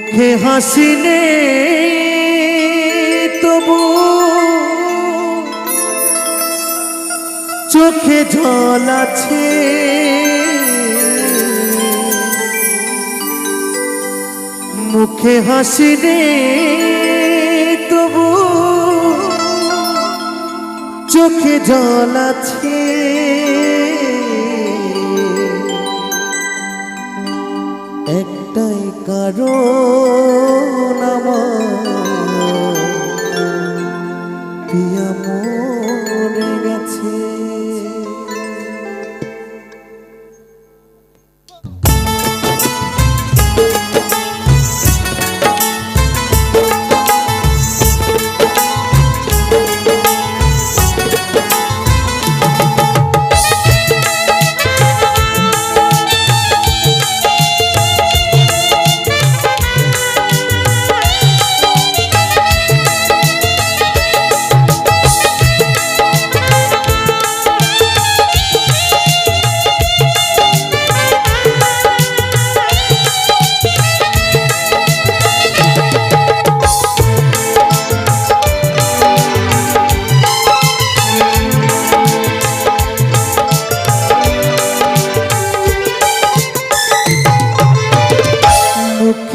মুখে হাসিনে তবু চোখে জল আছে। মুখে হাসিনে তবু চোখে জল আছে। একটাই কারণ পিয়া মরে গেছে।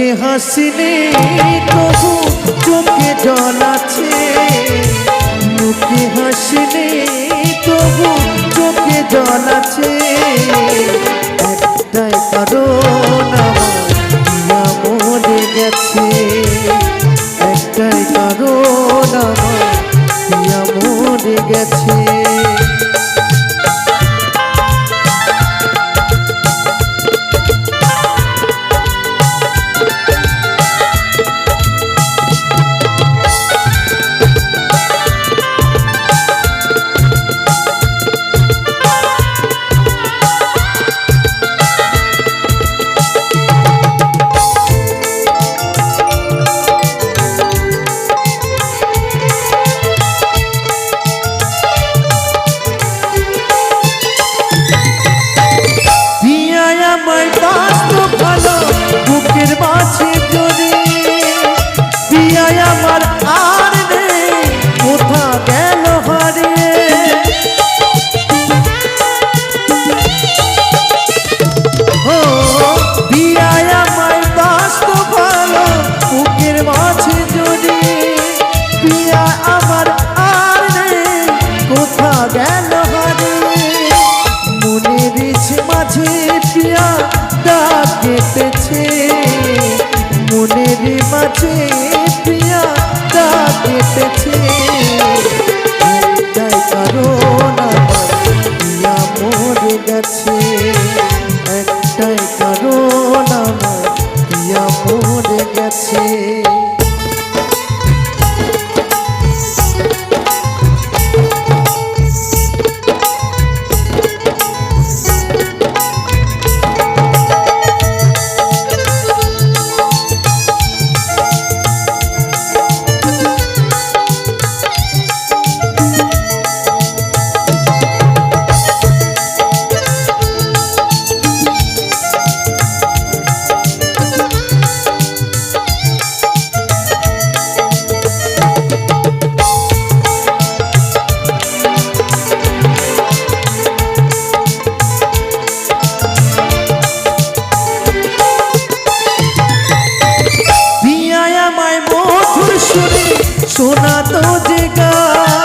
মুখে হাসিনে তবু চোখে জল আছে। মুখে হাসিনে তবু চোখে জল আছে। একটাই আমার পিয়া মরে গেছে। একটাই আমার পিয়া মরে গেছে। গেছে শোনা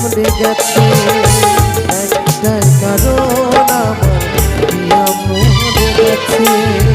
সামনে গেছে। একটাই